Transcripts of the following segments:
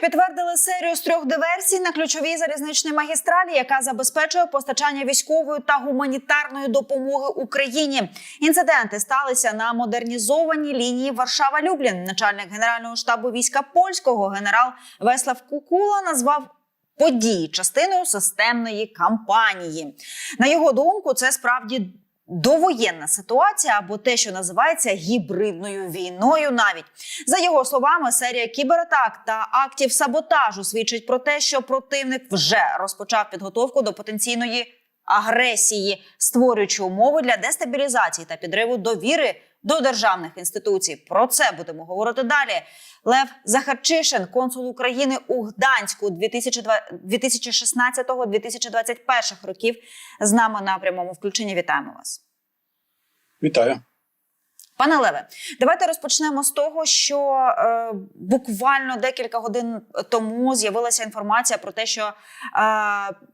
Підтвердили серію з трьох диверсій на ключовій залізничній магістралі, яка забезпечує постачання військової та гуманітарної допомоги Україні. Інциденти сталися на модернізованій лінії Варшава-Люблін. Начальник генерального штабу війська польського генерал Веслав Кукула назвав. Події частиною системної кампанії. На його думку, це справді довоєнна ситуація або те, що називається гібридною війною. Навіть за його словами, серія кібератак та актів саботажу свідчить про те, що противник вже розпочав підготовку до потенційної агресії, створюючи умови для дестабілізації та підриву довіри до державних інституцій. Про це будемо говорити далі. Лев Захарчишин, консул України у Гданську 2016-2021 років, з нами на прямому включенні. Вітаємо вас. Вітаю. Пане Леве, давайте розпочнемо з того, що е, буквально декілька годин тому з'явилася інформація про те, що е,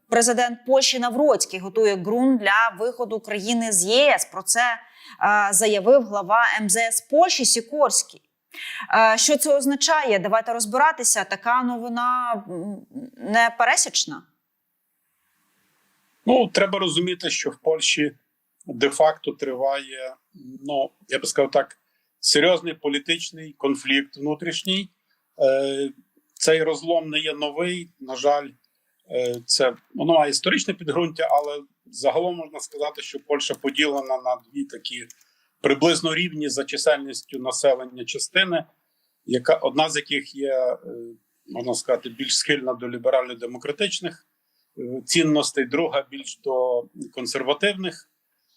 президент Польщі Навроцький готує ґрунт для виходу країни з ЄС. Про це заявив глава МЗС Польщі Сікорський. Що це означає? Давайте розбиратися. Така новина не пересічна. Ну, треба розуміти, що в Польщі де-факто триває, ну я би сказав так, серйозний політичний конфлікт внутрішній. Е, Цей розлом не є новий. На жаль, е, це воно має історичне підґрунтя, але загалом можна сказати, що Польща поділена на дві такі приблизно рівні за чисельністю населення частини, яка одна з яких є, е, можна сказати, більш схильна до ліберально-демократичних е, цінностей, друга більш до консервативних.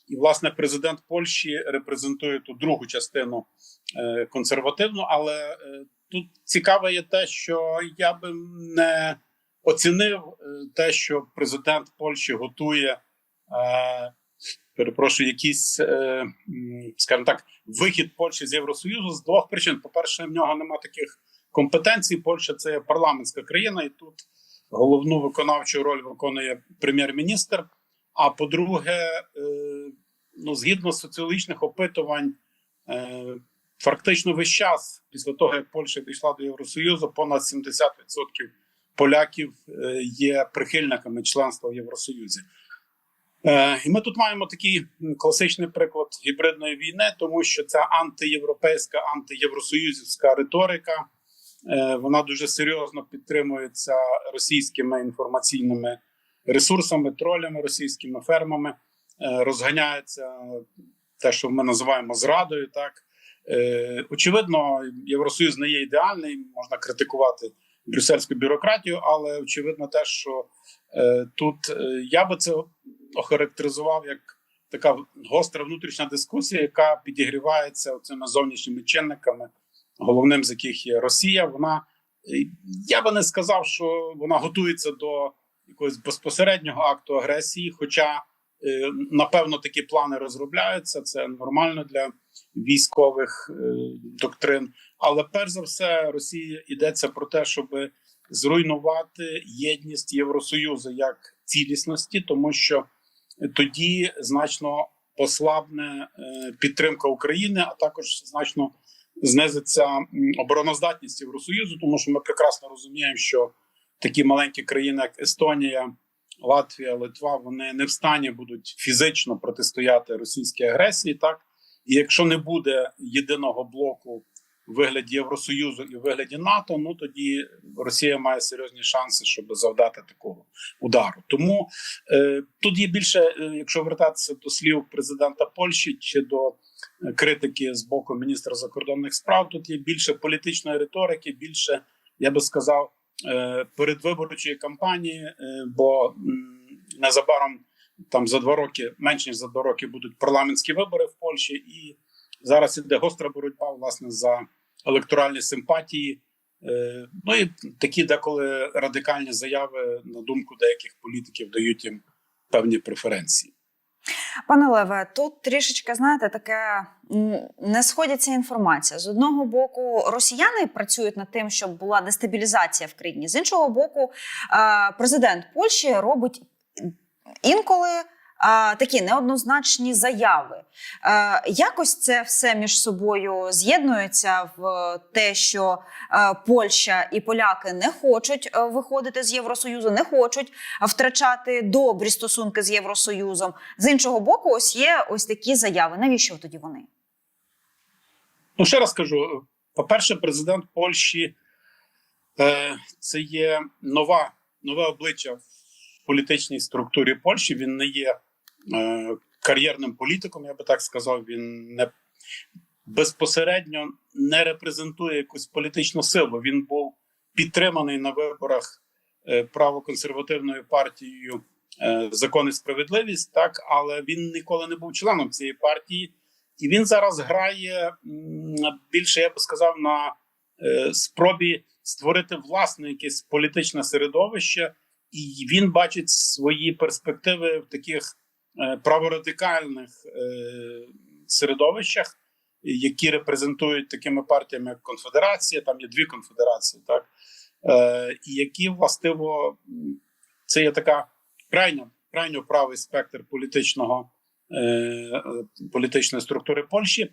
І, власне, президент Польщі репрезентує ту другу частину е, консервативну. Але тут цікаве є те, що я би не оцінив те, що президент Польщі готує, перепрошую, якийсь, е, скажімо так, вихід Польщі з Євросоюзу з двох причин: по-перше, в нього немає таких компетенцій. Польща це парламентська країна, і тут головну виконавчу роль виконує прем'єр-міністр. А по-друге, е, ну згідно соціологічних опитувань, е, фактично весь час після того, як Польща дійшла до Євросоюзу, понад 70% поляків е, є прихильниками членства в Євросоюзі. Е, І ми тут маємо такий класичний приклад гібридної війни, тому що ця антиєвропейська, антиєвросоюзівська риторика е, вона дуже серйозно підтримується російськими інформаційними ресурсами, тролями, російськими фермами. Е, Розганяється те, що ми називаємо зрадою. Так очевидно, Євросоюз не є ідеальний, можна критикувати брюссельську бюрократію, але очевидно, те, що е, тут е, я би це охарактеризував як така гостра внутрішня дискусія, яка підігрівається цими зовнішніми чинниками, головним з яких є Росія. Вона е, я би не сказав, що вона готується до якогось безпосереднього акту агресії. Хоча, е, напевно, такі плани розробляються. Це нормально для військових е, доктрин. Але перш за все, Росія йдеться про те, щоб зруйнувати єдність Євросоюзу як цілісності, тому що тоді значно послабне е, підтримка України, а також значно знизиться обороноздатність Євросоюзу, тому що ми прекрасно розуміємо, що такі маленькі країни, як Естонія, Латвія, Литва, вони не в стані будуть фізично протистояти російській агресії. Так і якщо не буде єдиного блоку вигляді Євросоюзу і вигляді НАТО, ну тоді Росія має серйозні шанси, щоб завдати такого удару. Тому е, тут є більше, е, якщо вертатися до слів президента Польщі чи до е, критики з боку міністра закордонних справ, тут є більше політичної риторики, більше я би сказав е, передвиборчої кампанії, е, бо незабаром там за два роки, менше ніж за два роки, будуть парламентські вибори в Польщі, і зараз іде гостра боротьба власне за електоральні симпатії. Е, Ну і такі деколи радикальні заяви на думку деяких політиків дають їм певні преференції. Пане Леве, тут трішечки знаєте, таке не сходяться інформація. З одного боку, росіяни працюють над тим, щоб була дестабілізація в країні. З іншого боку, е, президент Польщі робить інколи такі неоднозначні заяви. Е, якось це все між собою з'єднується в те, що е, Польща і поляки не хочуть е, виходити з Євросоюзу, не хочуть втрачати добрі стосунки з Євросоюзом. З іншого боку, ось є ось такі заяви. Навіщо тоді вони? Ну, ще раз кажу: по-перше, президент Польщі е, це є нова, нове обличчя в політичній структурі Польщі. Він не є кар'єрним політиком, я би так сказав. Він не безпосередньо не репрезентує якусь політичну силу. Він був підтриманий на виборах е, правоконсервативною партією е, закон і справедливість, так але він ніколи не був членом цієї партії. І він зараз грає більше, я би сказав, на е, спробі створити власне якесь політичне середовище, і він бачить свої перспективи в таких е, праворадикальних е, середовищах, які репрезентують такими партіями, як Конфедерація. Там є дві конфедерації, так е, і які властиво це є така крайня, крайньо правий спектр політичного е, е, політичної структури Польщі,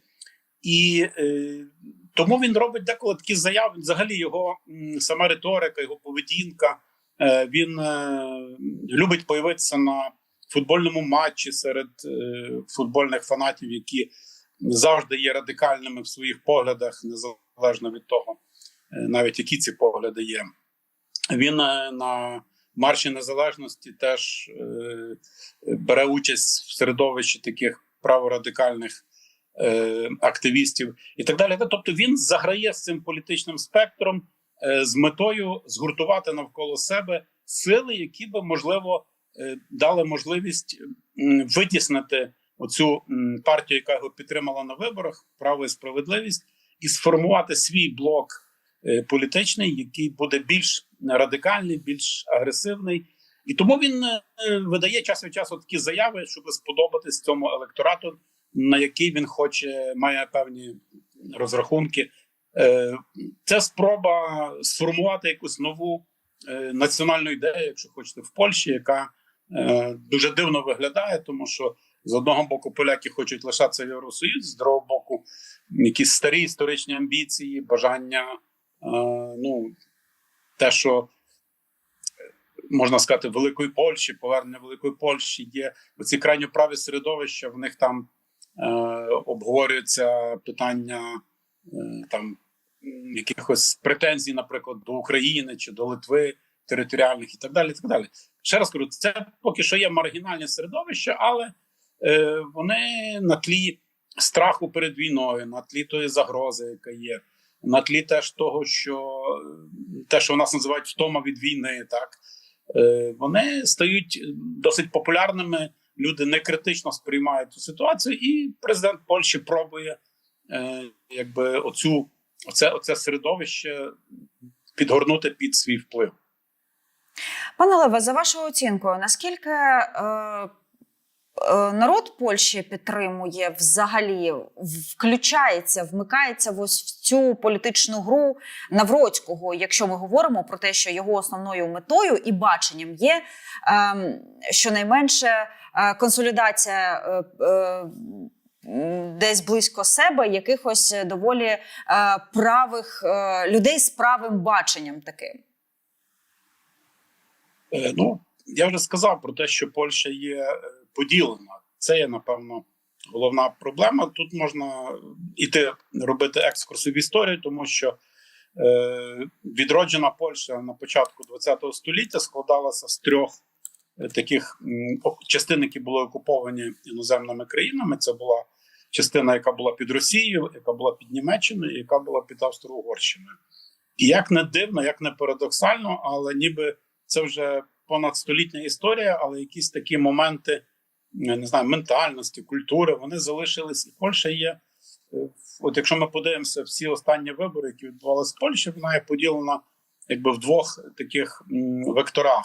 і е, тому він робить деколи такі заяви. Взагалі, його м, сама риторика, його поведінка. Е, він е, любить появитися на футбольному матчі серед е, футбольних фанатів, які завжди є радикальними в своїх поглядах, незалежно від того, е, навіть які ці погляди є. Він е, на марші незалежності теж е, бере участь в середовищі таких праворадикальних е, активістів і так далі. Тобто він заграє з цим політичним спектром е, з метою згуртувати навколо себе сили, які би можливо дали можливість витіснити оцю партію, яка його підтримала на виборах, право і справедливість, і сформувати свій блок е, політичний, який буде більш радикальний, більш агресивний. І тому він е, видає час від часу такі заяви, щоб сподобатись цьому електорату, на який він хоче, має певні розрахунки. Е, Це спроба сформувати якусь нову е, національну ідею, якщо хочете, в Польщі, яка е, дуже дивно виглядає, тому що з одного боку поляки хочуть лишатися в Євросоюзі, з другого боку, якісь старі історичні амбіції, бажання, е, ну те, що можна сказати, великої Польщі, повернення великої Польщі є оці крайньо праві середовища. В них там е, обговорюються питання е, там якихось претензій, наприклад, до України чи до Литви територіальних і так далі. І так далі. Ще раз кажу, це поки що є маргінальне середовище, але е, вони на тлі страху перед війною, на тлі тої загрози, яка є. На тлі теж того, що е, те, що в нас називають втома від війни, так е, вони стають досить популярними. Люди не критично сприймають цю ситуацію, і президент Польщі пробує е, якби оцю оце, оце середовище підгорнути під свій вплив. Пане Леве, за вашою оцінкою, наскільки е, е, народ Польщі підтримує взагалі, включається, вмикається в ось в цю політичну гру Навроцького, якщо ми говоримо про те, що його основною метою і баченням є е, щонайменше е, консолідація. Е, е, Десь близько себе якихось доволі е, правих е, людей з правим баченням таким. Е, Ну я вже сказав про те, що Польща є е, поділена. Це є напевно головна проблема. Тут можна іти робити екскурси в історію, тому що е, відроджена Польща на початку ХХ століття складалася з трьох е, таких частин, які були окуповані іноземними країнами. Це була частина, яка була під Росією, яка була під Німеччиною, яка була під Австро-Угорщиною. І як не дивно, як не парадоксально, але ніби це вже понадстолітня історія, але якісь такі моменти, не знаю, ментальності, культури, вони залишились. І Польща є. е, От якщо ми подивимося всі останні вибори, які відбувалися в Польщі, вона є поділена якби в двох таких векторах.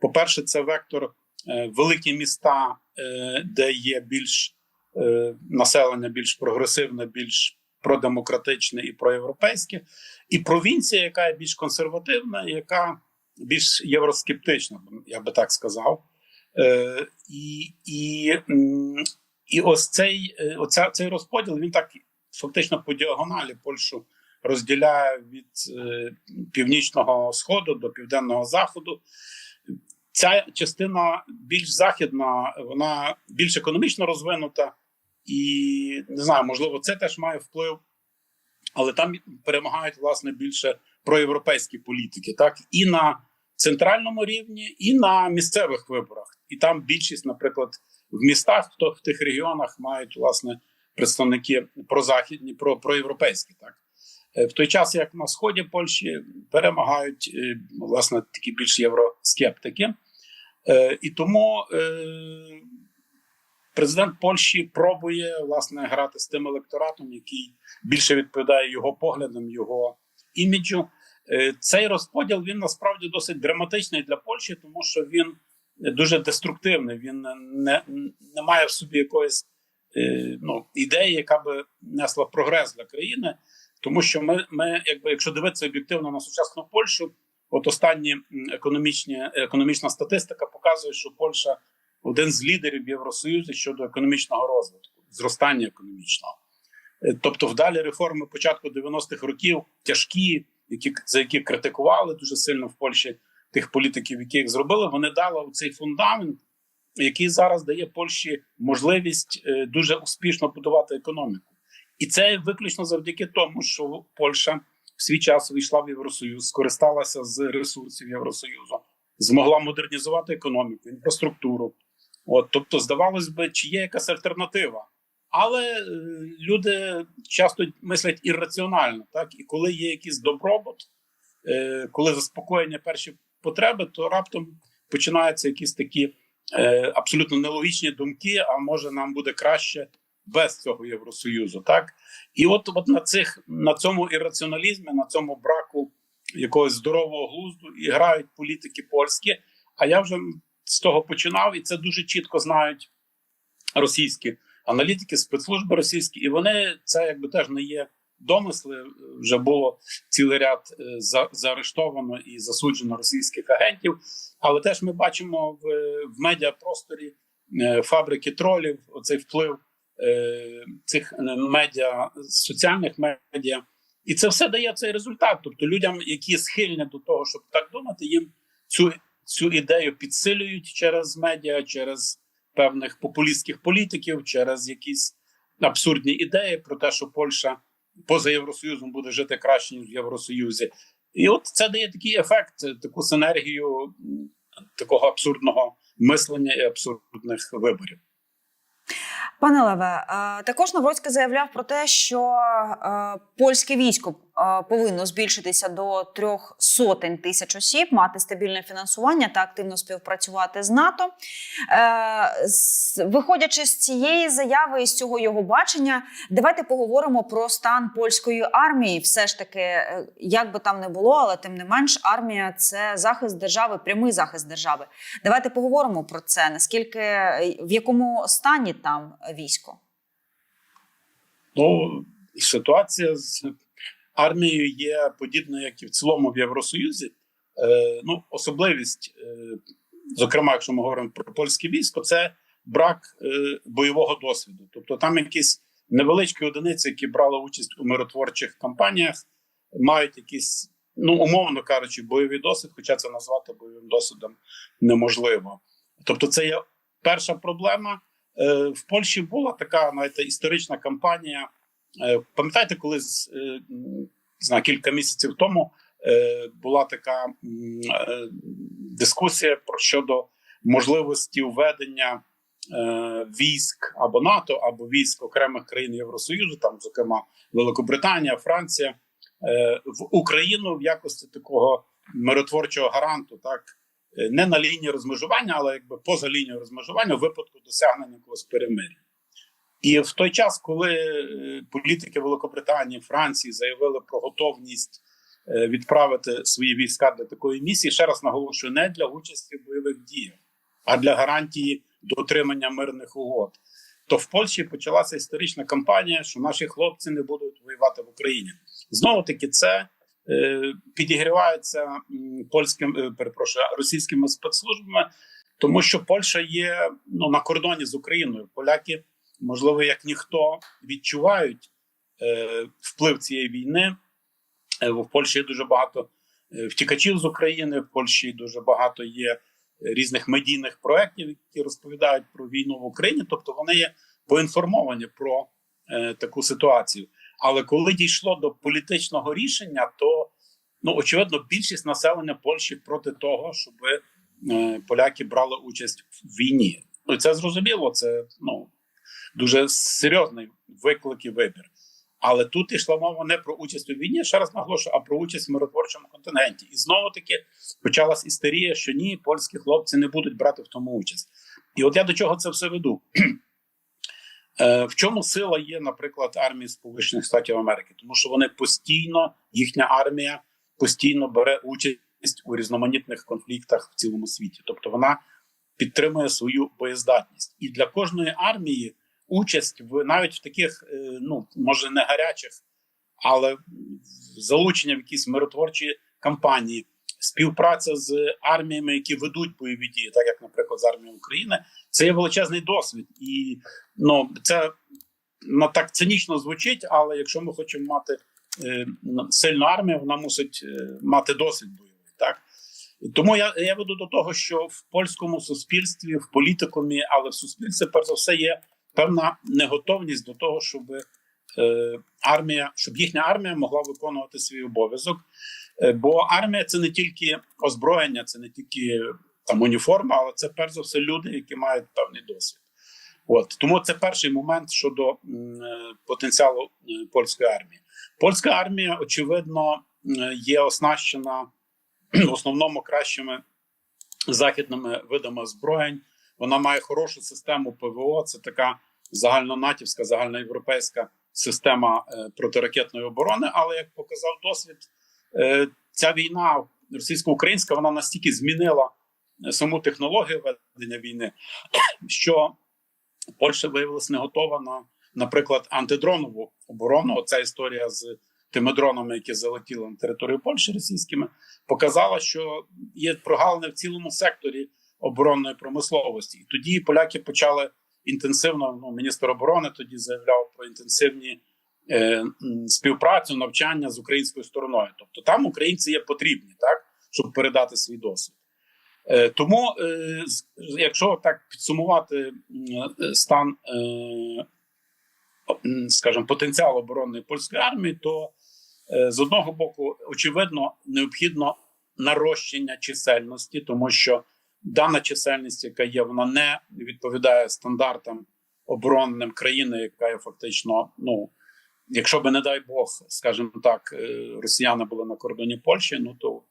По-перше, це вектор е, великі міста, е, де є більш населення, більш прогресивне, більш продемократичне і проєвропейське, і провінція, яка є більш консервативна, яка більш євроскептична, я би так сказав. Е, і, і, і ось цей, е, оця, цей розподіл він так фактично по діагоналі Польщу розділяє від е, північного сходу до південного заходу. Ця частина більш західна, вона більш економічно розвинута, і не знаю, можливо, це теж має вплив, але там перемагають власне більше проєвропейські політики, так і на центральному рівні, і на місцевих виборах. І там більшість, наприклад, в містах, хто в тих регіонах мають власне представники прозахідні, про проєвропейські, так. Е, В той час, як на сході Польщі перемагають е, власне такі більш євроскептики, Е, і тому президент Польщі пробує власне грати з тим електоратом, який більше відповідає його поглядам, його іміджу. Е, цей розподіл він насправді досить драматичний для Польщі, тому що він дуже деструктивний. Він не, не має в собі якоїсь е, ну, ідеї, яка би несла прогрес для країни. Тому що ми, ми, якби, якщо дивитися об'єктивно на сучасну Польщу, от останні економічні економічна статистика показує, що Польща один з лідерів Євросоюзу щодо економічного розвитку, зростання економічного. Е, Тобто, вдалі реформи початку 90-х років тяжкі, які за які критикували дуже сильно в Польщі тих політиків, які їх зробили, вони дали цей фундамент, який зараз дає Польщі можливість е, дуже успішно будувати економіку. І це виключно завдяки тому, що Польща в свій час війшла в Євросоюз, скористалася з ресурсів Євросоюзу, змогла модернізувати економіку, інфраструктуру. От, тобто, здавалось би, чи є якась альтернатива. Але е, люди часто мислять ірраціонально, так і коли є якийсь добробут, е, коли заспокоєння перші потреби, то раптом починаються якісь такі е, абсолютно нелогічні думки. А може нам буде краще без цього Євросоюзу, так і от, от на цих на цьому ірраціоналізмі, на цьому браку якогось здорового глузду і грають політики польські. А я вже з того починав, і це дуже чітко знають російські аналітики, спецслужби російські, і вони це якби теж не є домисли. Вже було цілий ряд е, за, заарештовано і засуджено російських агентів. Але теж ми бачимо в, в медіапросторі е, фабрики тролів, оцей вплив е, цих медіа, соціальних медіа. І це все дає цей результат. Тобто людям, які схильні до того, щоб так думати, їм цю, цю ідею підсилюють через медіа, через певних популістських політиків, через якісь абсурдні ідеї про те, що Польща поза Євросоюзом буде жити краще ніж в Євросоюзі. І от це дає такий ефект, таку синергію такого абсурдного мислення і абсурдних виборів. Пане Леве, е, також Навроцький заявляв про те, що е, польське військо повинно збільшитися до трьох сотень тисяч осіб, мати стабільне фінансування та активно співпрацювати з НАТО. Е, Виходячи з цієї заяви і з цього його бачення, давайте поговоримо про стан польської армії. Все ж таки, е, як би там не було, але тим не менш, армія це захист держави, прямий захист держави. Давайте поговоримо про це. Наскільки в якому стані там військо? Ну, ситуація з армією є подібна, як і в цілому в Євросоюзі. Е, ну, особливість, е, зокрема, якщо ми говоримо про польське військо, це брак е, бойового досвіду. Тобто там якісь невеличкі одиниці, які брали участь у миротворчих кампаніях, мають якісь, ну умовно кажучи, бойовий досвід, хоча це назвати бойовим досвідом неможливо. Тобто, це є перша проблема. Е, В Польщі була така знаєте, історична кампанія. Е, Пам'ятаєте, коли е, знаю, кілька місяців тому е, була така дискусія про щодо можливості введення військ або НАТО, або військ окремих країн Євросоюзу, там, зокрема, Великобританія, Франція, в Україну в якості такого миротворчого гаранту, так не на лінії розмежування, але якби поза лінією розмежування в випадку досягнення якогось перемир'я. І в той час, коли е, політики Великобританії, Франції заявили про готовність е, відправити свої війська для такої місії, ще раз наголошую, не для участі в бойових діях, а для гарантії дотримання мирних угод. То в Польщі почалася історична кампанія, що наші хлопці не будуть воювати в Україні. Знову таки, це е, підігрівається польським, перепрошую, російськими спецслужбами тому що Польща є ну на кордоні з Україною. Поляки, можливо, як ніхто відчувають е, вплив цієї війни. Е, в Польщі є дуже багато е, втікачів з України. В Польщі дуже багато є е, різних медійних проєктів, які розповідають про війну в Україні. Тобто вони є поінформовані про е, таку ситуацію. Але коли дійшло до політичного рішення, то ну очевидно більшість населення Польщі проти того, щоб е, поляки брали участь в війні. Ну це зрозуміло. Це ну дуже серйозний виклик і вибір. Але тут йшла мова не про участь у війні, ще раз наголошую, а про участь в миротворчому континенті. І знову таки почалась істерія, що ні, польські хлопці не будуть брати в тому участь. І от я до чого це все веду. Е, В чому сила є, наприклад, армії Сполучених Штатів Америки? Тому що вони постійно, їхня армія постійно бере участь у різноманітних конфліктах в цілому світі. Тобто вона підтримує свою боєздатність. І для кожної армії участь в навіть в таких, е, ну може не гарячих, але залучення в якісь миротворчі кампанії, співпраця з арміями, які ведуть бойові дії, так як, наприклад, з армією України, це є величезний досвід, і ну це ну, так цинічно звучить. Але якщо ми хочемо мати е, сильну армію, вона мусить е, мати досвід бойовий. Так тому я, я веду до того, що в польському суспільстві, в політикумі, але в суспільстві, перш за все, є певна неготовність до того, щоб е, армія, щоб їхня армія могла виконувати свій обов'язок. Е, бо армія це не тільки озброєння, це не тільки там уніформа, але це перш за все люди, які мають певний досвід. От тому це перший момент щодо м, е, потенціалу е, польської армії. Польська армія, очевидно, е, є оснащена в основному кращими західними видами озброєнь. Вона має хорошу систему ПВО. Це така загальнонатівська, загальноєвропейська система е, протиракетної оборони. Але як показав досвід, е, ця війна російсько-українська вона настільки змінила е, саму технологію ведення війни, що Польща виявилася не готова на, наприклад, антидронову оборону. Оця історія з тими дронами, які залетіли на територію Польщі російськими, показала, що є прогалини в цілому секторі оборонної промисловості. І тоді поляки почали інтенсивно. Ну, міністр оборони тоді заявляв про інтенсивні е, співпрацю, навчання з українською стороною. Тобто там українці є потрібні, так щоб передати свій досвід. Е, тому, е, якщо так підсумувати е, стан, е, скажімо, потенціал оборонної польської армії, то е, з одного боку, очевидно, необхідно нарощення чисельності, тому що дана чисельність, яка є, вона не відповідає стандартам оборонним країни, яка є фактично, ну якщо би не дай Бог, скажімо так, е, росіяни були на кордоні Польщі, ну то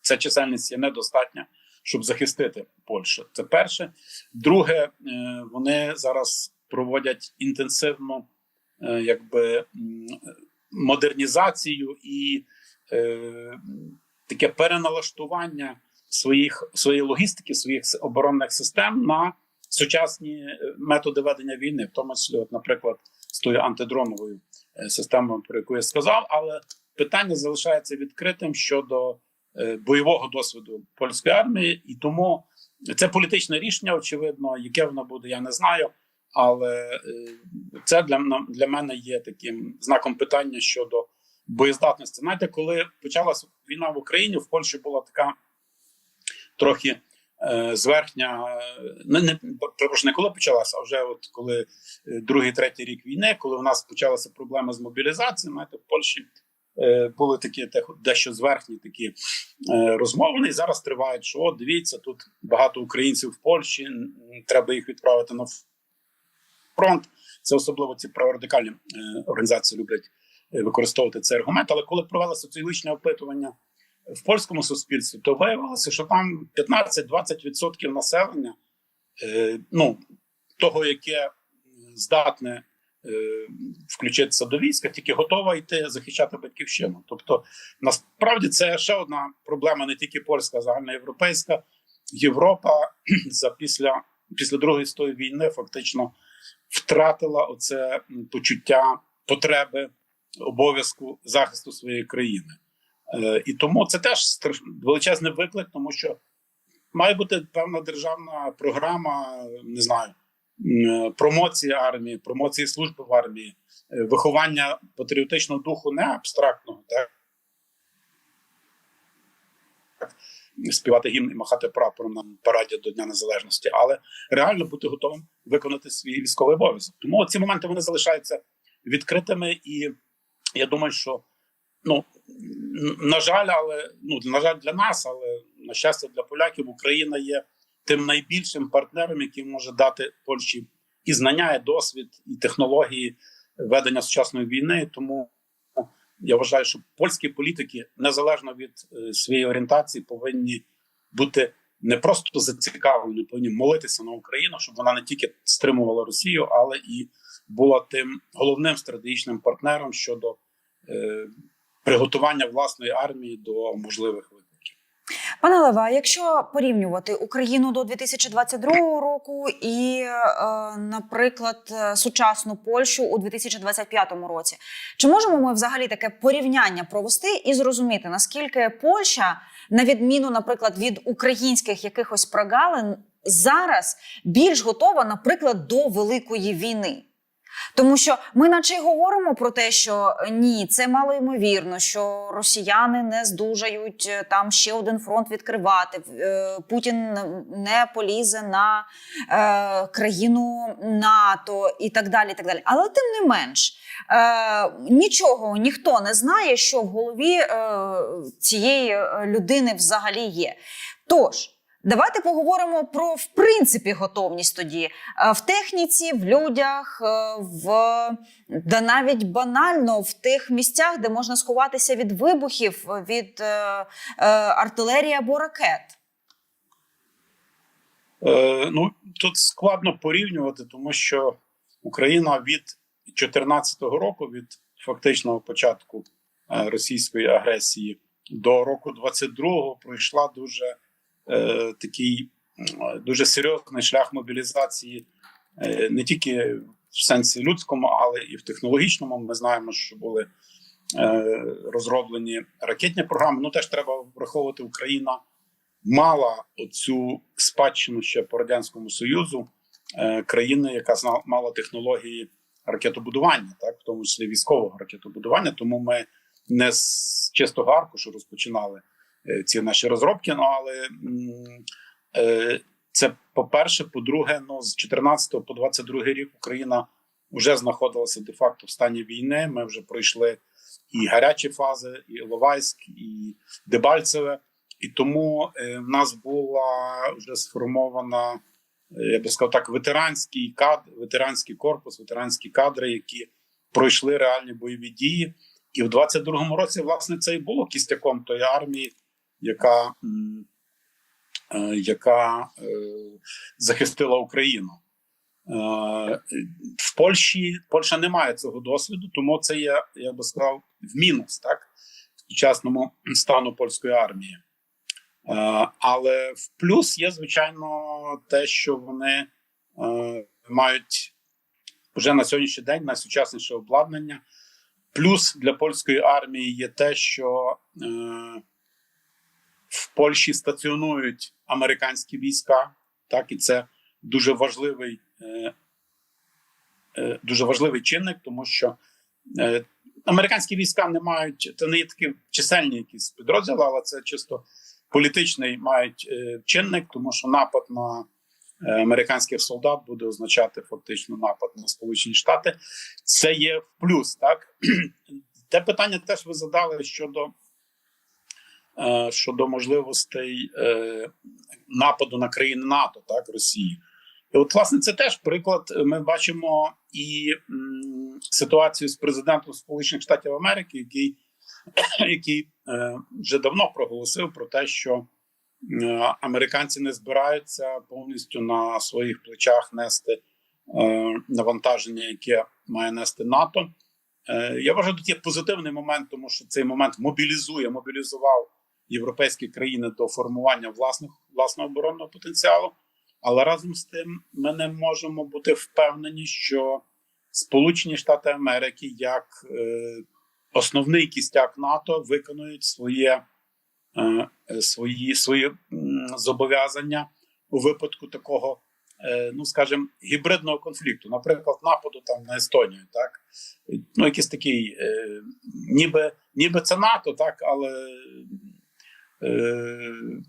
ця чисельність є недостатня, щоб захистити Польщу. Це перше. Друге, е, вони зараз проводять інтенсивну, е, якби модернізацію і таке переналаштування своїх своєї логістики, своїх оборонних систем на сучасні е, методи ведення війни, в тому числі, от, наприклад, з тою антидроновою е, системою, про яку я сказав. Але питання залишається відкритим щодо е, бойового досвіду польської армії, і тому це політичне рішення, очевидно, яке воно буде, я не знаю. Але це для, для мене є таким знаком питання щодо боєздатності. Знаєте, коли почалася війна в Україні, в Польщі була така трохи е, зверхня, е, не, не, перепрошую, не коли почалася, а вже от коли е, другий, третій рік війни, коли у нас почалася проблема з мобілізацією, знаєте, в Польщі е, були такі дещо зверхні такі е, розмови. І зараз тривають, що от дивіться, тут багато українців в Польщі, треба їх відправити на фронт. Це особливо ці праворадикальні е, організації люблять е, використовувати цей аргумент. Але коли провели соціологічне опитування в польському суспільстві, то виявилося, що там 15-20% населення, е, ну того, яке здатне е, включитися до війська, тільки готова йти захищати батьківщину. Тобто, насправді це ще одна проблема, не тільки польська, а загальноєвропейська. Європа за після, після другої світової війни фактично втратила оце почуття потреби обов'язку захисту своєї країни. Е, і тому це теж величезний виклик, тому що має бути певна державна програма, не знаю, промоції армії, промоції служби в армії, е, виховання патріотичного духу не абстрактного, так співати гімн і махати прапором на параді до Дня Незалежності, але реально бути готовим виконати свій військовий обов'язок. Тому ці моменти вони залишаються відкритими, і я думаю, що ну на жаль, але ну на жаль, для нас, але на щастя для поляків, Україна є тим найбільшим партнером, який може дати Польщі і знання, і досвід, і технології ведення сучасної війни. Тому я вважаю, що польські політики, незалежно від е, своєї орієнтації, повинні бути не просто зацікавлені, повинні молитися на Україну, щоб вона не тільки стримувала Росію, але і була тим головним стратегічним партнером щодо е, приготування власної армії до можливих викликів. Пане Леве, а якщо порівнювати Україну до 2022 року і, е, наприклад, е, сучасну Польщу у 2025 році, чи можемо ми взагалі таке порівняння провести і зрозуміти, наскільки Польща, на відміну, наприклад, від українських якихось прогалин, зараз більш готова, наприклад, до великої війни? Тому що ми, наче й говоримо про те, що е, ні, це мало ймовірно, що росіяни не здужають е, там ще один фронт відкривати. е, Путін не полізе на е, країну НАТО і так далі. І так далі. Але тим не менш, е, нічого ніхто не знає, що в голові е, цієї людини взагалі є. Тож. Давайте поговоримо про в принципі готовність тоді Е, в техніці, в людях, е, в да навіть банально в тих місцях, де можна сховатися від вибухів, від е, е, артилерії або ракет. Е, ну тут складно порівнювати, тому що Україна від 2014 року, від фактичного початку російської агресії до року 22-го пройшла дуже е, такий дуже серйозний шлях мобілізації, е, не тільки в сенсі людському, але і в технологічному. Ми знаємо, що були е, розроблені ракетні програми. Ну теж треба враховувати Україна мала оцю спадщину ще по радянському союзу е, країни, яка зна- мала технології ракетобудування, так в тому числі військового ракетобудування. Тому ми не з чистого аркушу розпочинали е, ці наші розробки. Ну але е, це по-перше, по-друге, ну з 14 по 22 рік Україна вже знаходилася де-факто в стані війни. Ми вже пройшли і гарячі фази, і Іловайськ, і Дебальцеве. І тому е, в нас була вже сформована, е, я би сказав так, ветеранський кад, ветеранський корпус, ветеранські кадри, які пройшли реальні бойові дії. І в 22-му році, власне, це і було кістяком тої армії, яка, е, яка е, захистила Україну. Е, в Польщі Польща не має цього досвіду, тому це є, я би сказав, в мінус так, в сучасному стану польської армії. Але в плюс є, звичайно, те, що вони мають вже на сьогоднішній день найсучасніше обладнання. Плюс для польської армії є те, що в Польщі стаціонують американські війська, так і це дуже важливий, е, е, дуже важливий чинник, тому що е, американські війська не мають це не є такі чисельні якісь підрозділи, але це чисто політичний мають чинник, тому що напад на американських солдат буде означати фактично напад на Сполучені Штати. Це є в плюс, так те питання теж ви задали щодо. Е, Щодо можливостей е, нападу на країни НАТО, так Росії, і от власне це теж приклад. Ми бачимо і м, ситуацію з президентом Сполучених Штатів Америки, який який е, вже давно проголосив про те, що е, американці не збираються повністю на своїх плечах нести е, навантаження, яке має нести НАТО. Е, я вважаю, тут є позитивний момент, тому що цей момент мобілізує, мобілізував європейські країни до формування власних власного оборонного потенціалу. Але разом з тим ми не можемо бути впевнені, що Сполучені Штати Америки як е, основний кістяк НАТО виконують своє е, свої, свої м, зобов'язання у випадку такого, е, ну скажімо, гібридного конфлікту, наприклад, нападу там на Естонію, так? Ну якийсь такий, е, ніби, ніби це НАТО, так, але е,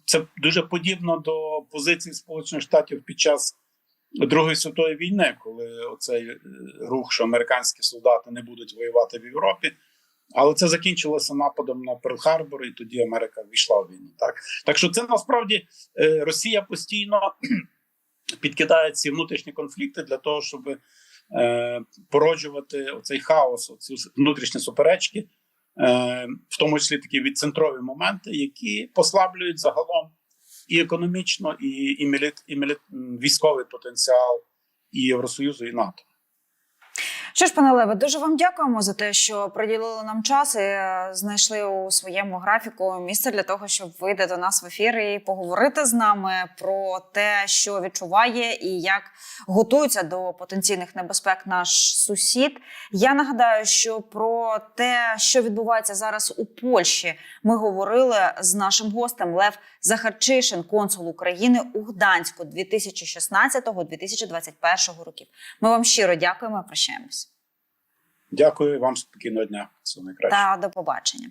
це дуже подібно до позиції Сполучених Штатів під час Другої світової війни, коли оцей е, рух, що американські солдати не будуть воювати в Європі. Але це закінчилося нападом на Перл-Харбор, і тоді Америка війшла в війну. Так так що це насправді е, Росія постійно підкидає ці внутрішні конфлікти для того, щоб е, породжувати оцей хаос, оці внутрішні суперечки, е, в тому числі такі відцентрові моменти, які послаблюють загалом і економічно, і, і, міліт, і міліт, військовий потенціал і Євросоюзу, і НАТО. Що ж, пане Леве, дуже вам дякуємо за те, що приділили нам час і е, знайшли у своєму графіку місце для того, щоб вийти до нас в ефір і поговорити з нами про те, що відчуває і як готується до потенційних небезпек наш сусід. Я нагадаю, що про те, що відбувається зараз у Польщі, ми говорили з нашим гостем Лев Захарчишин, консул України у Гданську 2016-2021 років. Ми вам щиро дякуємо. і Прощаємось Дякую вам спокійного дня. Всього найкраще. та до побачення.